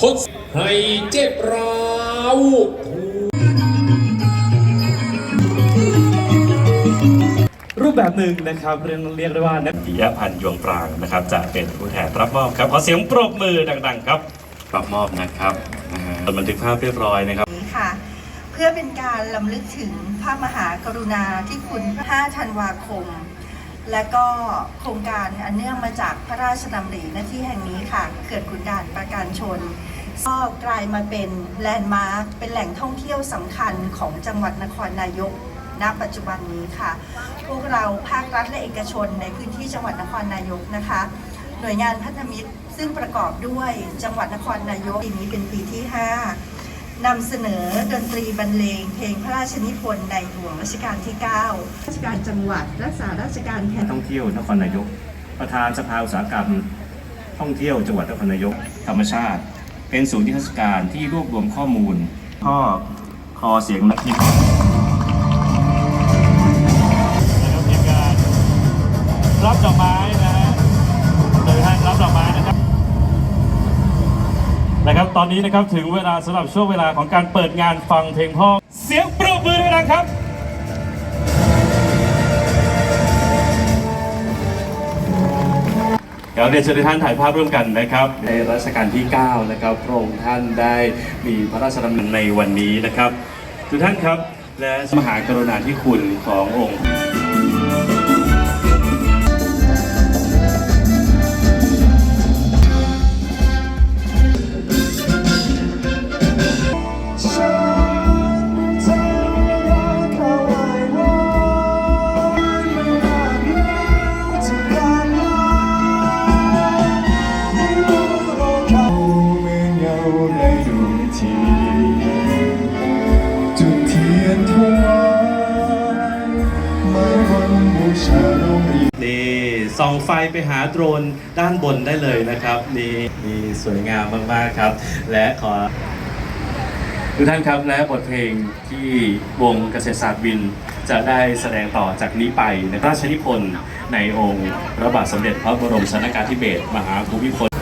ทดให้เจ็บร้าวรูปแบบหนึ่งนะครับเรียกเรียกได้ว่านักปิยพันธ์ยวงปรางนะครับ จะเป็นผู้แทนรับมอบครับขอเสียงปรบมือดัง ๆ ครับรับมอบนะครับนะฮะบันทึกภาพเรียบร้อยนะครับนี้ค่ะ เพื่อเป็นการลำลึกถึงพระมหากรุณาธิคุณ 5 ธันวาคม และก็โครงการอันเนื่องมาจากพระราชดำริหน้าที่แห่งนี้ค่ะเขื่อนขุนด่านประการชนก็กลายมาเป็นแลนด์มาร์คเป็นแหล่งท่องเที่ยวสำคัญของจังหวัดนครนายกณปัจจุบันนี้ค่ะ พวกเราภาครัฐและเอกชนในพื้นที่จังหวัดนครนายกนะคะ หน่วยงานพัฒมิตรซึ่งประกอบด้วยจังหวัดนครนายกปีนี้เป็นปีที่ 5 นำเสนอดนตรีบรรเลงเพลงพระราชนิพนธ์ในหลวงรัชกาลที่ 9 ราชการจังหวัด รักษาราชการแทนท่องเที่ยวนครนายก ประธานสภาอุตสาหกรรม ท่องเที่ยวจังหวัดนครนายก ธรรมชาติ เป็นศูนย์นิทรรศการที่รวบรวมข้อมูล ข้อคอเสียงนักที่นะครั ตอนนี้นะครับถึงเวลาสำหรับช่วงเวลาของการเปิดงานฟังเพลงพ่อเสียงปรบมือด้วยนะครับเดี๋ยวเรียนเชิญทุกท่านถ่ายภาพร่วมกันนะครับ ในรัชกาลที่ 9 นะครับพระองค์ท่านได้มีพระราชดำเนินในวันนี้นะครับ ทุกท่านครับและมหากรุณาธิคุณขององค์ จุดเทียนถวายไม้วันบูชาโรงเรียนนี่ส่องไฟไปหาโดรนด้านบนได้เลยนะครับนี่นี่สวยงามมากๆครับ และขอทุกท่านครับและบทเพลงที่วงเกษตรศาสตร์วิน จะได้แสดงต่อจากนี้ไปในพระราชนิพนธ์ในองค์พระบาทสมเด็จพระบรมชนกาธิเบศรมหาภูมิพล